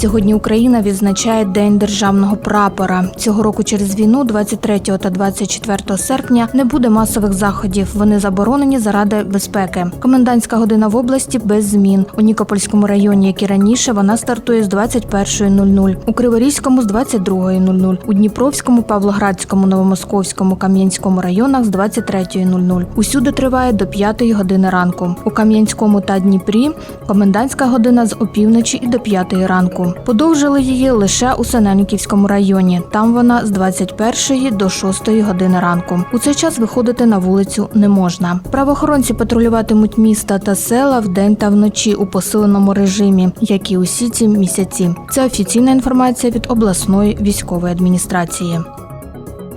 Сьогодні Україна відзначає День державного прапора. Цього року через війну, 23 та 24 серпня, не буде масових заходів. Вони заборонені заради безпеки. Комендантська година в області без змін. У Нікопольському районі, як і раніше, вона стартує з 21.00, у Криворізькому з 22.00, у Дніпровському, Павлоградському, Новомосковському, Кам'янському районах з 23.00. Усюди триває до 5 години ранку. У Кам'янському та Дніпрі комендантська година з опівночі і до 5 ранку. Подовжили її лише у Синельниківському районі. Там вона з 21 до 6 години ранку. У цей час виходити на вулицю не можна. Правоохоронці патрулюватимуть міста та села вдень та вночі у посиленому режимі, як і усі ці місяці. Це офіційна інформація від обласної військової адміністрації.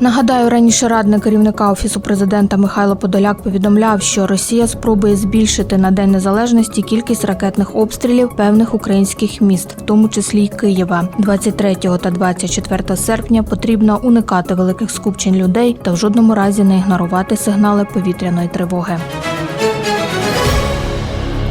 Нагадаю, раніше радник керівника офісу президента Михайло Подоляк повідомляв, що Росія спробує збільшити на день незалежності кількість ракетних обстрілів певних українських міст, в тому числі й Києва. 23 та 24 серпня потрібно уникати великих скупчень людей та в жодному разі не ігнорувати сигнали повітряної тривоги.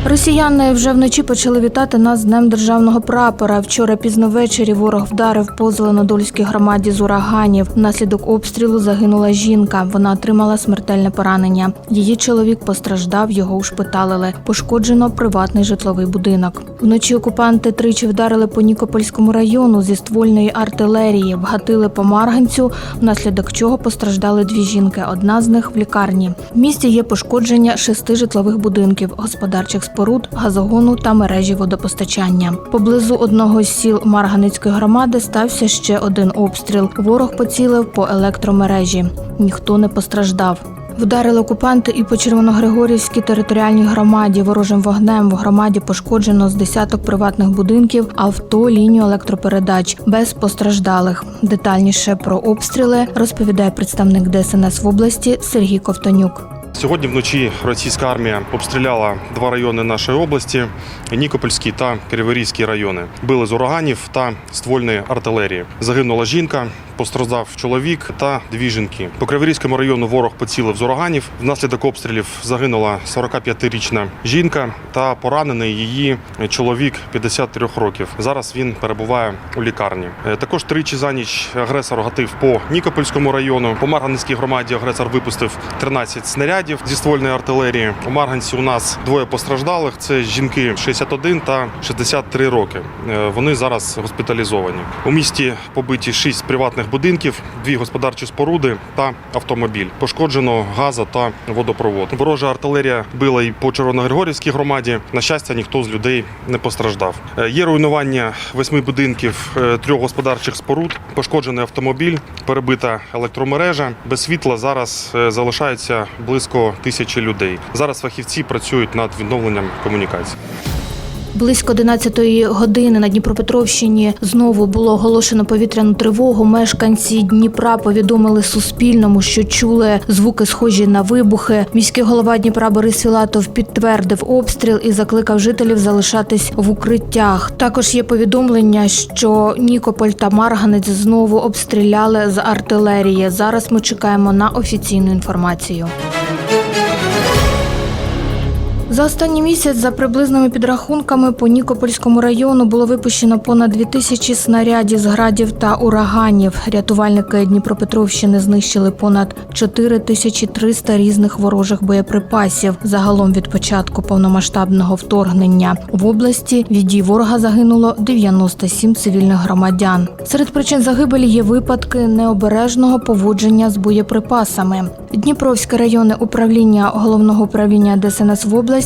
Росіяни вже вночі почали вітати нас Днем державного прапора. Вчора пізно ввечері ворог вдарив по Зеленодольській громаді з ураганів. Внаслідок обстрілу загинула жінка. Вона отримала смертельне поранення. Її чоловік постраждав, його ушпиталили. Пошкоджено приватний житловий будинок. Вночі окупанти тричі вдарили по Нікопольському району зі ствольної артилерії, вгатили по Марганцю, внаслідок чого постраждали дві жінки. Одна з них в лікарні. В місті є пошкодження шести житлових будинків, господарчих споруд, газогону та мережі водопостачання. Поблизу одного з сіл Марганицької громади стався ще один обстріл. Ворог поцілив по електромережі. Ніхто не постраждав. Вдарили окупанти і по Червоногригорівській територіальній громаді. Ворожим вогнем в громаді пошкоджено з десяток приватних будинків, авто, лінію електропередач без постраждалих. Детальніше про обстріли розповідає представник ДСНС в області Сергій Ковтонюк. Сьогодні вночі російська армія обстріляла два райони нашої області: Нікопольський та Криворізький райони. Били з ураганів та ствольної артилерії. Загинула жінка, постраждав чоловік та дві жінки. По Криворізькому району ворог поцілив з ураганів. Внаслідок обстрілів загинула 45-річна жінка та поранений її чоловік 53 років. Зараз він перебуває у лікарні. Е, Також тричі за ніч агресор гатив по Нікопольському району. По Марганецькій громаді агресор випустив 13 снарядів зі ствольної артилерії. У Марганці у нас двоє постраждалих. Це жінки 61 та 63 роки. Е, Вони зараз госпіталізовані. У місті побиті 6 приватних будинків, дві господарчі споруди та автомобіль. Пошкоджено газа та водопровод. Ворожа артилерія била і по Червоногригорівській громаді. На щастя, ніхто з людей не постраждав. Е, Є руйнування восьми будинків, е, трьох господарчих споруд, пошкоджений автомобіль, перебита електромережа. Без світла зараз е, залишається близько тисячі людей. Зараз фахівці працюють над відновленням комунікацій. Близько 11-ї години на Дніпропетровщині знову було оголошено повітряну тривогу. Мешканці Дніпра повідомили Суспільному, що чули звуки, схожі на вибухи. Міський голова Дніпра Борис Філатов підтвердив обстріл і закликав жителів залишатись в укриттях. Також є повідомлення, що Нікополь та Марганець знову обстріляли з артилерії. Зараз ми чекаємо на офіційну інформацію. За останній місяць, за приблизними підрахунками, по Нікопольському району було випущено понад 2000 снарядів з градів та ураганів. Рятувальники Дніпропетровщини знищили понад 4300 різних ворожих боєприпасів. Загалом від початку повномасштабного вторгнення в області від дій ворога загинуло 97 цивільних громадян. Серед причин загибелі є випадки необережного поводження з боєприпасами. Дніпровське районне управління головного управління ДСНС в області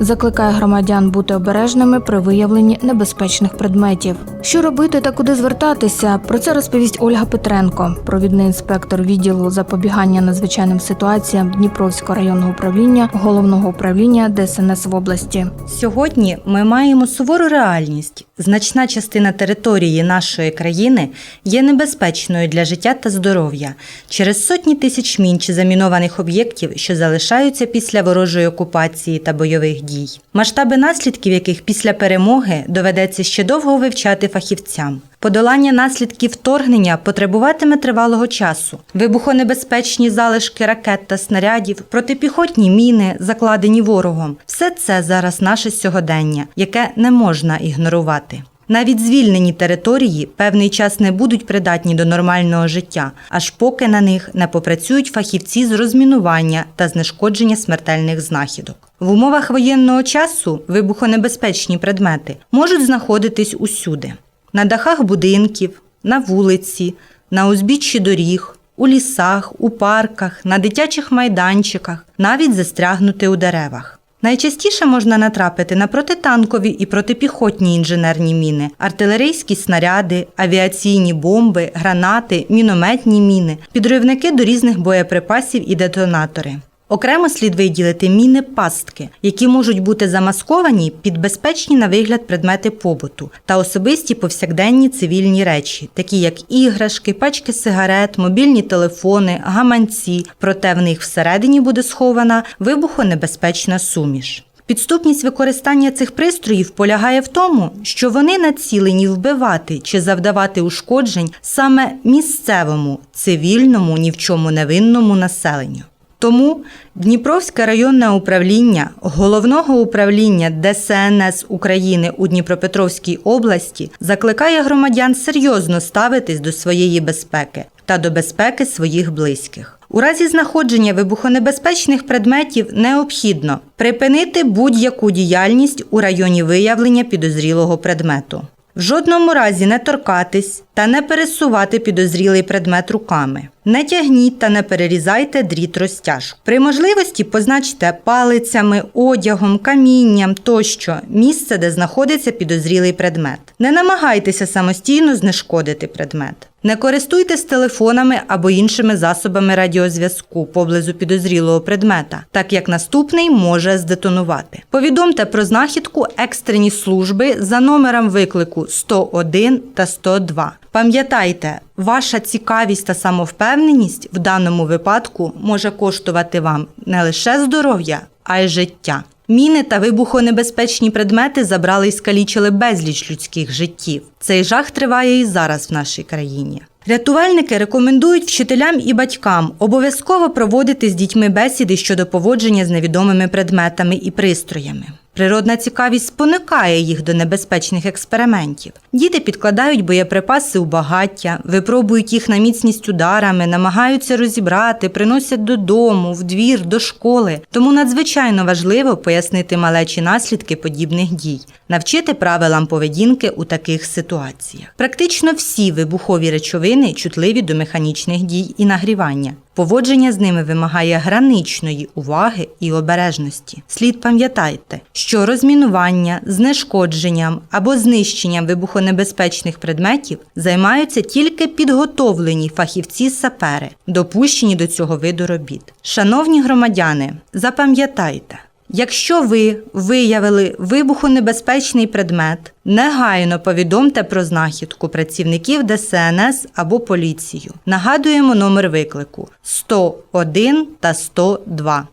закликає громадян бути обережними при виявленні небезпечних предметів. Що робити та куди звертатися? Про це розповість Ольга Петренко, провідний інспектор відділу запобігання надзвичайним ситуаціям Дніпровського районного управління головного управління ДСНС в області. Сьогодні ми маємо сувору реальність. Значна частина території нашої країни є небезпечною для життя та здоров'я через сотні тисяч мін чи замінованих об'єктів, що залишаються після ворожої окупації та бойових дій. Масштаби наслідків, яких після перемоги доведеться ще довго вивчати фахівцям. Подолання наслідків вторгнення потребуватиме тривалого часу. Вибухонебезпечні залишки ракет та снарядів, протипіхотні міни, закладені ворогом все це зараз наше сьогодення, яке не можна ігнорувати. Навіть звільнені території певний час не будуть придатні до нормального життя, аж поки на них не попрацюють фахівці з розмінування та знешкодження смертельних знахідок. В умовах воєнного часу вибухонебезпечні предмети можуть знаходитись усюди: на дахах будинків, на вулиці, на узбіччі доріг, у лісах, у парках, на дитячих майданчиках, навіть застрягнути у деревах. Найчастіше можна натрапити на протитанкові і протипіхотні інженерні міни, артилерійські снаряди, авіаційні бомби, гранати, мінометні міни, підривники до різних боєприпасів і детонатори. Окремо слід виділити міни пастки, які можуть бути замасковані під безпечні на вигляд предмети побуту та особисті повсякденні цивільні речі, такі як іграшки, пачки сигарет, мобільні телефони, гаманці, проте в них всередині буде схована вибухонебезпечна суміш. Підступність використання цих пристроїв полягає в тому, що вони націлені вбивати чи завдавати ушкоджень саме місцевому, цивільному, ні в чому невинному населенню. Тому Дніпровське районне управління головного управління ДСНС України у Дніпропетровській області закликає громадян серйозно ставитись до своєї безпеки та до безпеки своїх близьких. У разі знаходження вибухонебезпечних предметів необхідно припинити будь-яку діяльність у районі виявлення підозрілого предмету. В жодному разі не торкатись та не пересувати підозрілий предмет руками. Не тягніть та не перерізайте дріт розтяжку. При можливості позначте палицями, одягом, камінням тощо місце, де знаходиться підозрілий предмет. Не намагайтеся самостійно знешкодити предмет. Не користуйтесь телефонами або іншими засобами радіозв'язку поблизу підозрілого предмета, так як наступний може здетонувати. Повідомте про знахідку екстрені служби за номером виклику 101 та 102. Пам'ятайте, ваша цікавість та самовпевненість в даному випадку може коштувати вам не лише здоров'я, а й життя. Міни та вибухонебезпечні предмети забрали і скалічили безліч людських життів. Цей жах триває і зараз в нашій країні. Рятувальники рекомендують вчителям і батькам обов'язково проводити з дітьми бесіди щодо поводження з невідомими предметами і пристроями. Природна цікавість спонукає їх до небезпечних експериментів. Діти підкладають боєприпаси у багаття, випробують їх на міцність ударами, намагаються розібрати, приносять додому, в двір, до школи. Тому надзвичайно важливо пояснити малечі наслідки подібних дій, навчити правилам поведінки у таких ситуаціях. Практично всі вибухові речовини чутливі до механічних дій і нагрівання. Поводження з ними вимагає граничної уваги і обережності. Слід пам'ятайте, що розмінування, знешкодженням або знищенням вибухонебезпечних предметів займаються тільки підготовлені фахівці-сапери, допущені до цього виду робіт. Шановні громадяни, запам'ятайте. Якщо ви виявили вибухонебезпечний предмет, негайно повідомте про знахідку працівників ДСНС або поліцію. Нагадуємо номер виклику 101 та 102.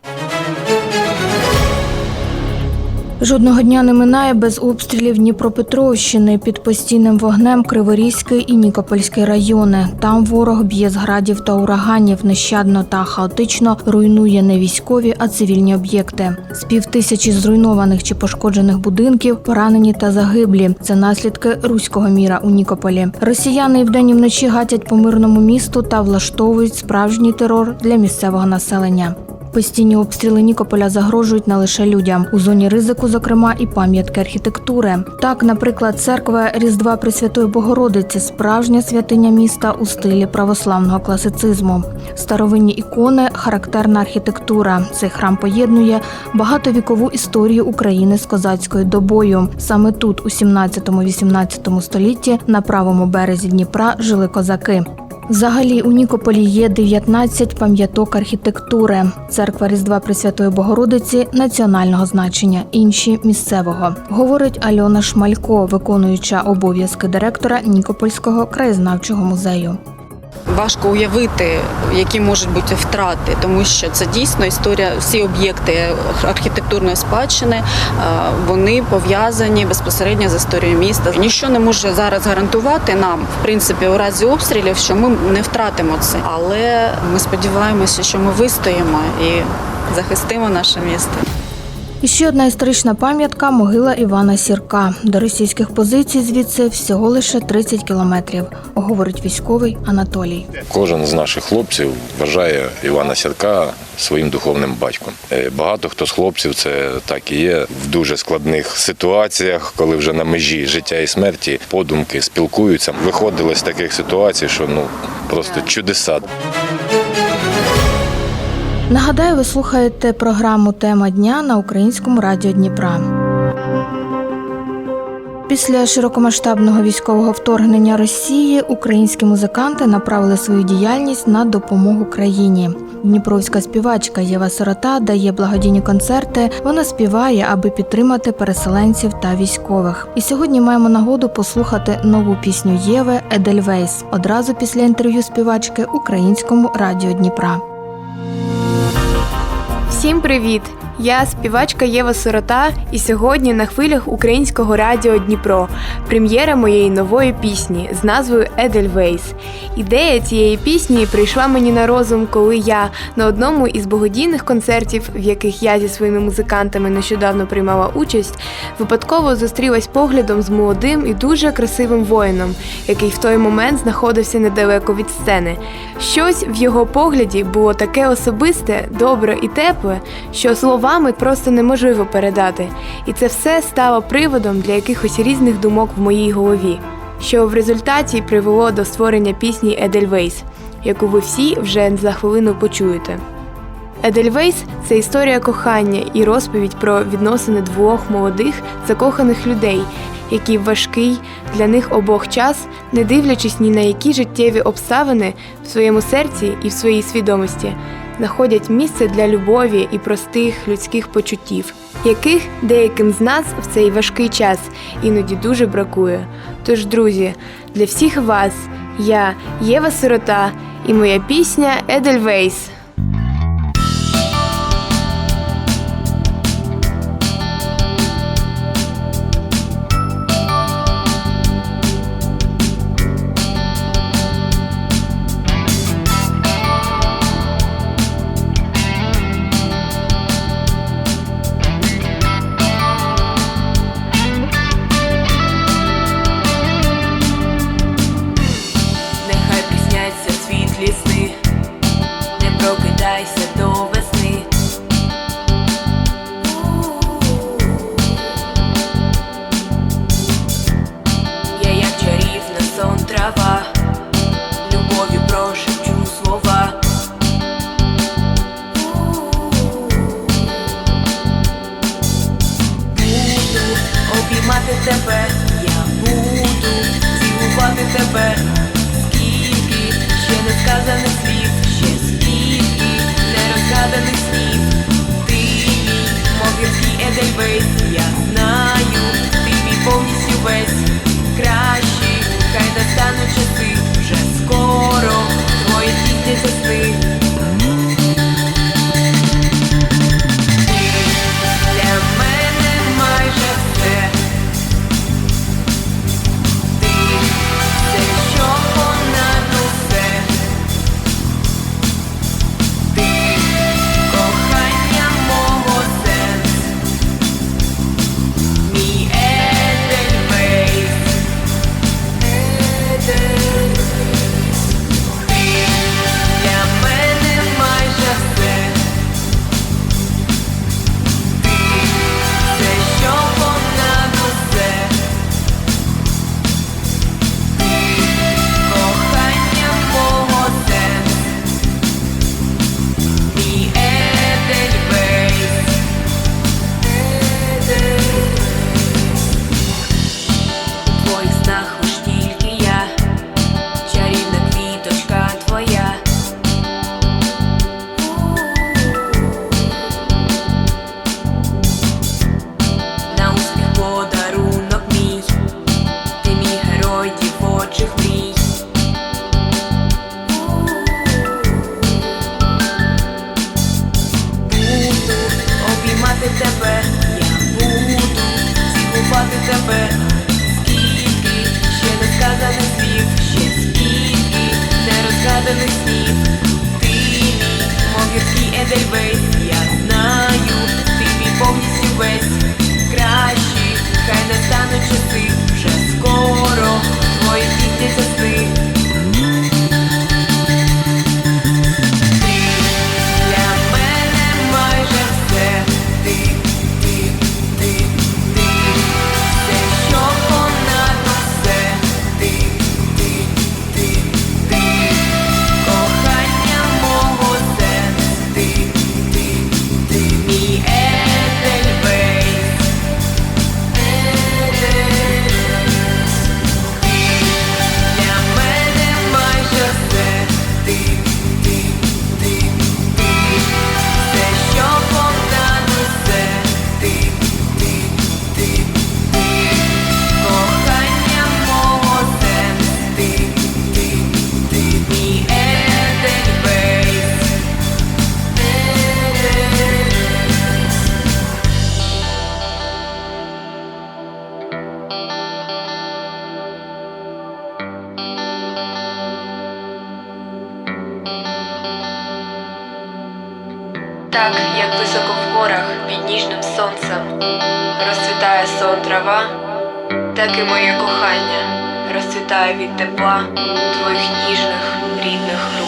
Жодного дня не минає без обстрілів Дніпропетровщини під постійним вогнем Криворізький і Нікопольський райони. Там ворог б'є з градів та ураганів нещадно та хаотично руйнує не військові, а цивільні об'єкти. З півтисячі зруйнованих чи пошкоджених будинків, поранені та загиблі. Це наслідки руського міра у Нікополі. Росіяни і вдень і вночі гатять по мирному місту та влаштовують справжній терор для місцевого населення. Постійні обстріли Нікополя загрожують не лише людям. У зоні ризику, зокрема, і пам'ятки архітектури. Так, наприклад, церква Різдва Пресвятої Богородиці справжня святиня міста у стилі православного класицизму. Старовинні ікони, характерна архітектура. Цей храм поєднує багатовікову історію України з козацькою добою. Саме тут, у 17-18 столітті, на правому березі Дніпра жили козаки. Взагалі у Нікополі є 19 пам'яток архітектури. Церква Різдва Пресвятої Богородиці національного значення, інші місцевого. Говорить Альона Шмалько, виконуюча обов'язки директора Нікопольського краєзнавчого музею. Важко уявити, які можуть бути втрати, тому що це дійсно історія. Всі об'єкти архітектурної спадщини е, вони пов'язані безпосередньо з історією міста. Ніщо не може зараз гарантувати нам, в принципі, у разі обстрілів, що ми не втратимо це. Але ми сподіваємося, що ми вистоїмо і захистимо наше місто. І ще одна історична пам'ятка могила Івана Сірка. До російських позицій звідси всього лише 30 кілометрів, говорить військовий Анатолій. Кожен з наших хлопців вважає Івана Сірка своїм духовним батьком. Е, Багато хто з хлопців це так і є в дуже складних ситуаціях, коли вже на межі життя і смерті подумки спілкуються. Виходили з таких ситуацій, що ну просто чудеса. Нагадаю, ви слухаєте програму Тема дня на українському радіо Дніпра. Після широкомасштабного військового вторгнення Росії українські музиканти направили свою діяльність на допомогу країні. Дніпровська співачка Єва Сирота дає благодійні концерти. Вона співає, аби підтримати переселенців та військових. І сьогодні маємо нагоду послухати нову пісню Єви Едельвейс одразу після інтерв'ю співачки українському радіо Дніпра. Всім привіт! Я співачка Єва Сирота, і сьогодні на хвилях українського радіо Дніпро прем'єра моєї нової пісні з назвою Едельвейс. Ідея цієї пісні прийшла мені на розум, коли я на одному із благодійних концертів, в яких я зі своїми музикантами нещодавно приймала участь, випадково зустрілась поглядом з молодим і дуже красивим воїном, який в той момент знаходився недалеко від сцени. Щось в його погляді було таке особисте, добре і тепле, що словами просто неможливо передати. І це все стало приводом для якихось різних думок в моїй голові, що в результаті привело до створення пісні Едельвейс, яку ви всі вже за хвилину почуєте. Едельвейс це історія кохання і розповідь про відносини двох молодих закоханих людей, які важкий для них обох час, не дивлячись ні на які життєві обставини в своєму серці і в своїй свідомості, знаходять місце для любові і простих людських почуттів, яких деяким з нас в цей важкий час іноді дуже бракує. Тож, друзі, для всіх вас я Єва Сирота і моя пісня Едельвейс. siempre. трава, так і моє кохання розцвітає від тепла твоїх ніжних рідних рук.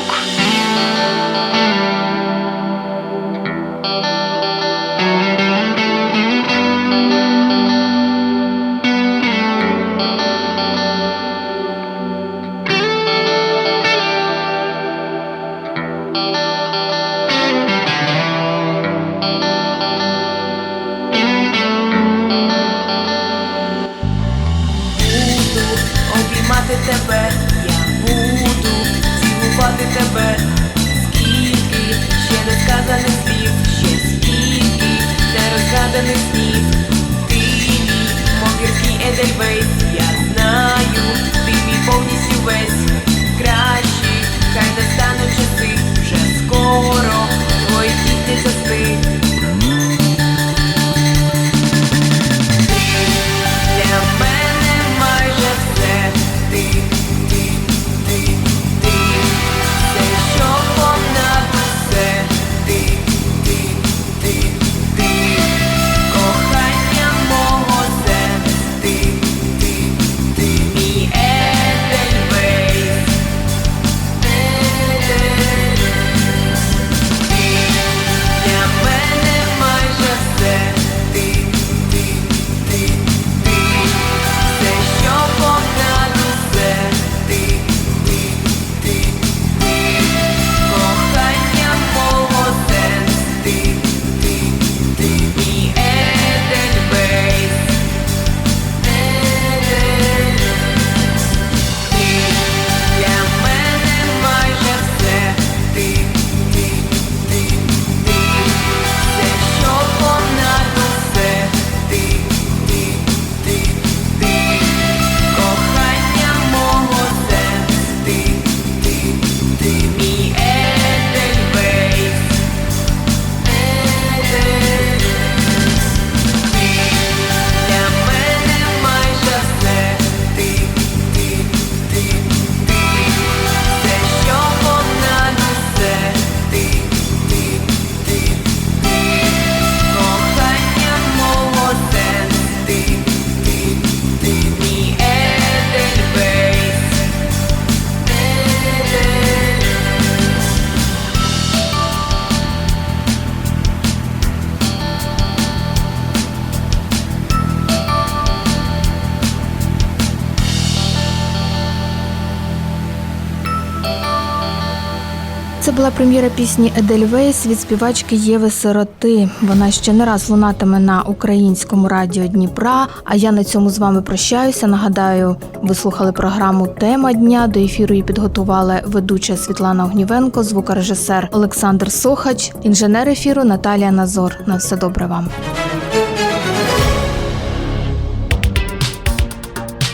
Це була прем'єра пісні Едельвейс від співачки Єви Сироти. Вона ще не раз лунатиме на українському радіо Дніпра. А я на цьому з вами прощаюся. Нагадаю, ви слухали програму Тема дня до ефіру. її підготували ведуча Світлана Огнівенко, звукорежисер Олександр Сохач, інженер ефіру Наталія Назор. На все добре вам.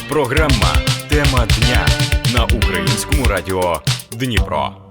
Програма Тема дня на українському радіо Дніпро.